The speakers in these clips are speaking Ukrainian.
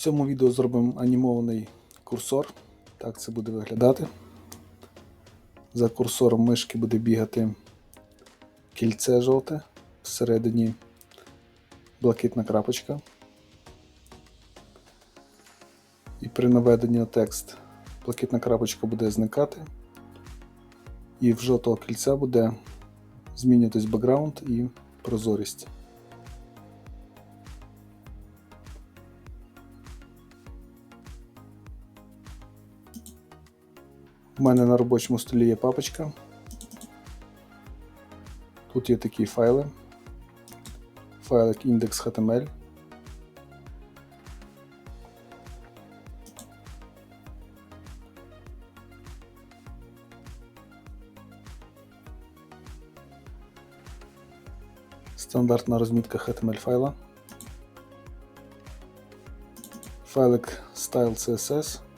цьому відео зробимо анімований курсор. Так це буде виглядати. За курсором мишки буде бігати кільце жовте, всередині блакитна крапочка. І при наведенні на текст блакитна крапочка буде зникати, і в жовтого кільця буде змінюватись бекграунд і прозорість. У мене на робочому столі є папочка. Тут є такі файли. Файлик index.html. Стандартна розмітка HTML файла. Файлик Style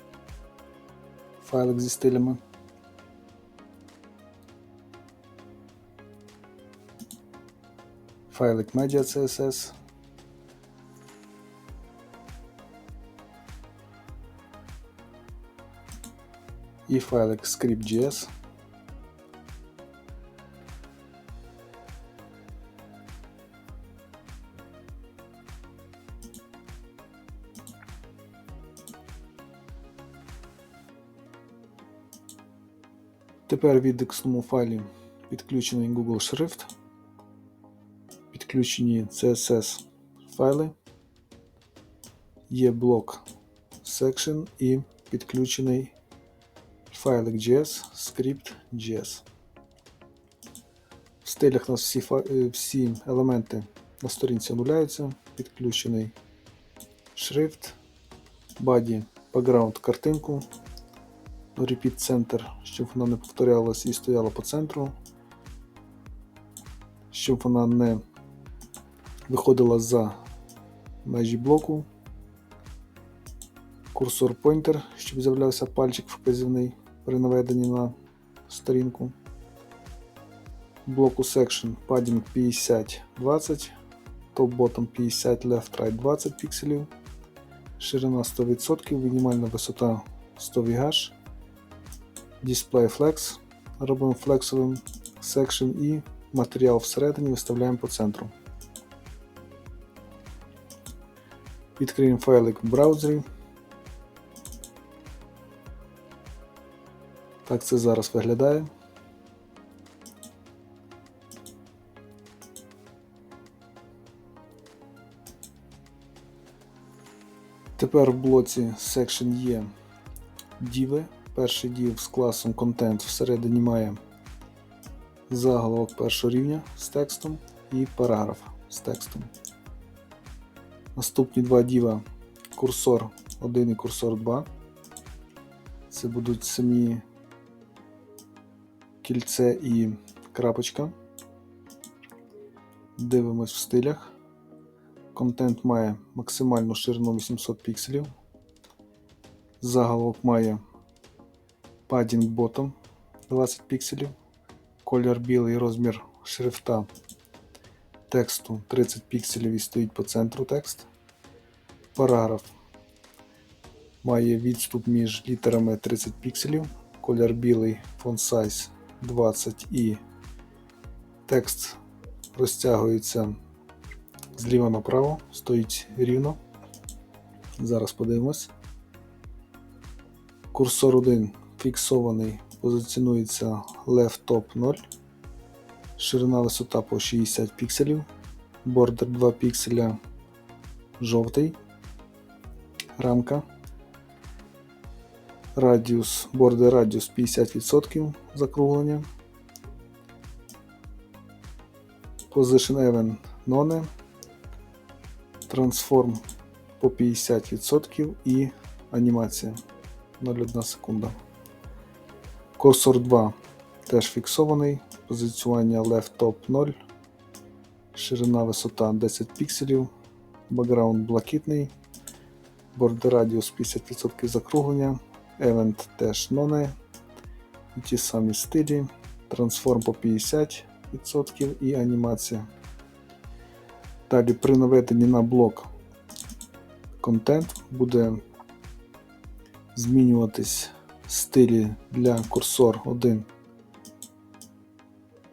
CSS. Файлик зі стилями. Файлик Media CSS. І файлик script.js. Тепер в індексному файлі підключений Google Шрифт, підключені CSS файли, є блок Section і підключений файлик JS, script JS. В стилях у нас всі, е, всі елементи на сторінці онуляються, підключений шрифт, body, background картинку, repeat центр, щоб вона не повторялась і стояла по центру, щоб вона не виходила за межі блоку. Курсор pointer, щоб з'являвся пальчик вказівний при наведенні на сторінку. Блоку section padding 50-20, топ-bottom 50, left right 20 пікселів, ширина 100%, мінімальна висота 100 VH. Display Flex робимо флексовим Section і матеріал всередині виставляємо по центру. Відкриємо файлик в браузері. Так це зараз виглядає. Тепер в блоці Section є діви. Перший div з класом Content всередині має заголовок першого рівня з текстом і параграф з текстом. Наступні два діва курсор 1 і курсор 2. Це будуть самі кільце і крапочка. Дивимось в стилях. Контент має максимальну ширину 800 пікселів. Заголовок має Padding Bottom 20 пікселів, колір білий розмір шрифта тексту 30 пікселів і стоїть по центру текст. Параграф має відступ між літерами 30 пікселів, колір білий, font size 20 і текст розтягується зліва направо, стоїть рівно. Зараз подивимось. Курсор 1 фіксований, позиціонується left top 0, ширина висота по 60 пікселів, бордер 2 пікселя жовтий, рамка, радіус, бордер радіус 50% закруглення, position event none, трансформ по 50% і анімація. 0,1 секунда. Курсор 2 теж фіксований, позиціонування left top 0, ширина висота 10 пікселів, бекграунд блакитний, бордер радіус 50% закруглення, event теж і ті самі стилі, трансформ по 50% і анімація. Далі при наведенні на блок контент буде змінюватись стилі для курсор 1.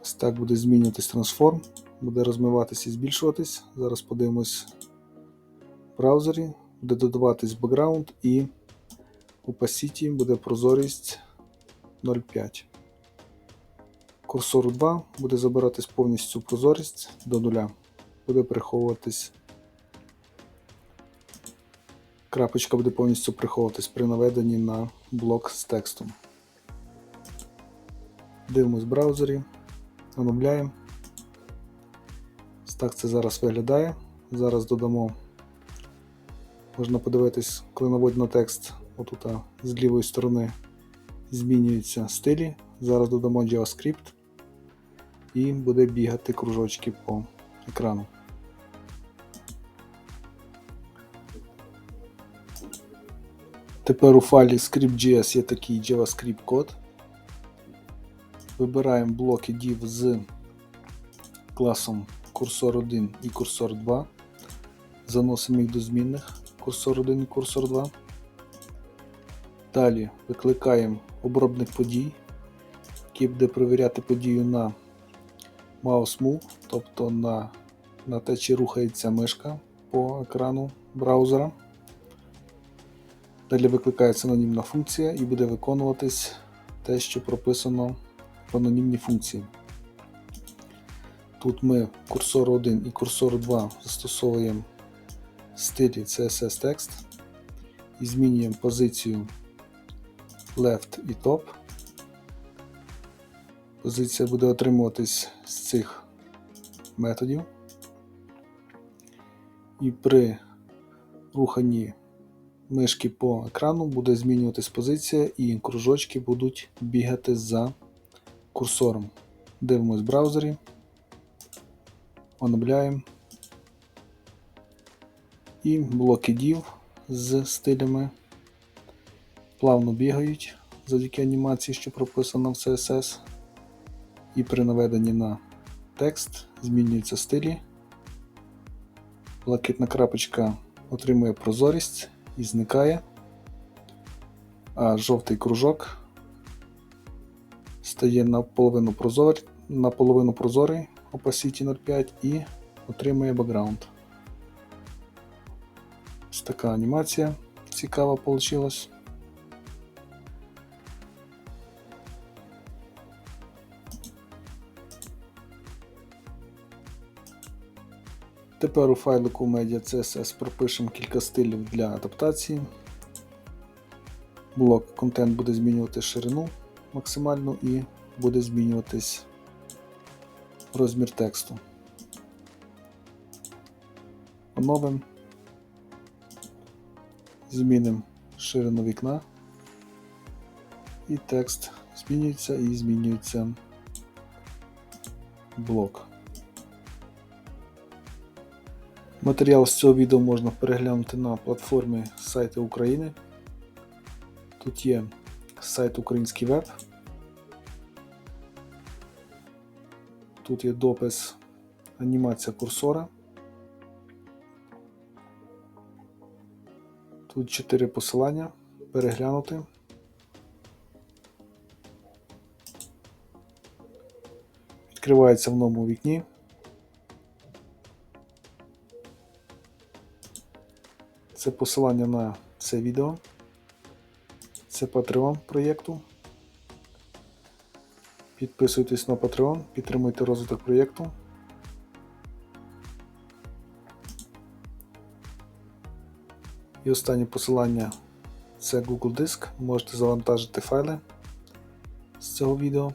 Ось так буде змінюватись трансформ, буде розмиватись і збільшуватись. Зараз подивимось в браузері, буде додаватись бекграунд і opacity буде прозорість 0,5. Курсору 2 буде забиратись повністю прозорість до нуля. Буде приховуватись. Крапочка буде повністю приховуватись при наведенні на блок з текстом. Дивимось в браузері, оновляємо. Так це зараз виглядає. Зараз додамо. Можна подивитись, коли наводимо текст, отут з лівої сторони змінюються стилі. Зараз додамо JavaScript і буде бігати кружочки по екрану. Тепер у файлі script.js є такий JavaScript код. Вибираємо блоки div з класом cursor 1 і cursor 2. Заносимо їх до змінних cursor 1 і cursor 2. Далі викликаємо обробник подій, який буде перевіряти подію на mouse move, тобто на, на те, чи рухається мишка по екрану браузера. Далі викликається анонімна функція і буде виконуватись те, що прописано в анонімній функції. Тут ми курсор 1 і курсор 2 застосовуємо стилі CSS Text і змінюємо позицію left і top. Позиція буде отримуватись з цих методів. І при руханні мишки по екрану буде змінюватись позиція і кружочки будуть бігати за курсором. Дивимось в браузері, оновляємо. І блоки div з стилями плавно бігають завдяки анімації, що прописано в CSS. І при наведенні на текст змінюються стилі. Блакитна крапочка отримує прозорість і зникає, а жовтий кружок стає наполовину прозорий, наполовину прозорий opacity 0,5 і отримує бекграунд. Ось така анімація цікава вийшла. Тепер у файлику Media CSS пропишемо кілька стилів для адаптації. Блок контент буде змінювати ширину максимальну і буде змінюватись розмір тексту. Оновимо. Змінимо ширину вікна. І текст змінюється і змінюється блок. Матеріал з цього відео можна переглянути на платформі сайту України. Тут є сайт Український веб. Тут є допис анімація курсора. Тут 4 посилання. Переглянути. Відкривається в новому вікні. Це посилання на це відео. Це Patreon проєкту. Підписуйтесь на Patreon, підтримуйте розвиток проєкту. І останнє посилання це Google Диск. Можете завантажити файли з цього відео.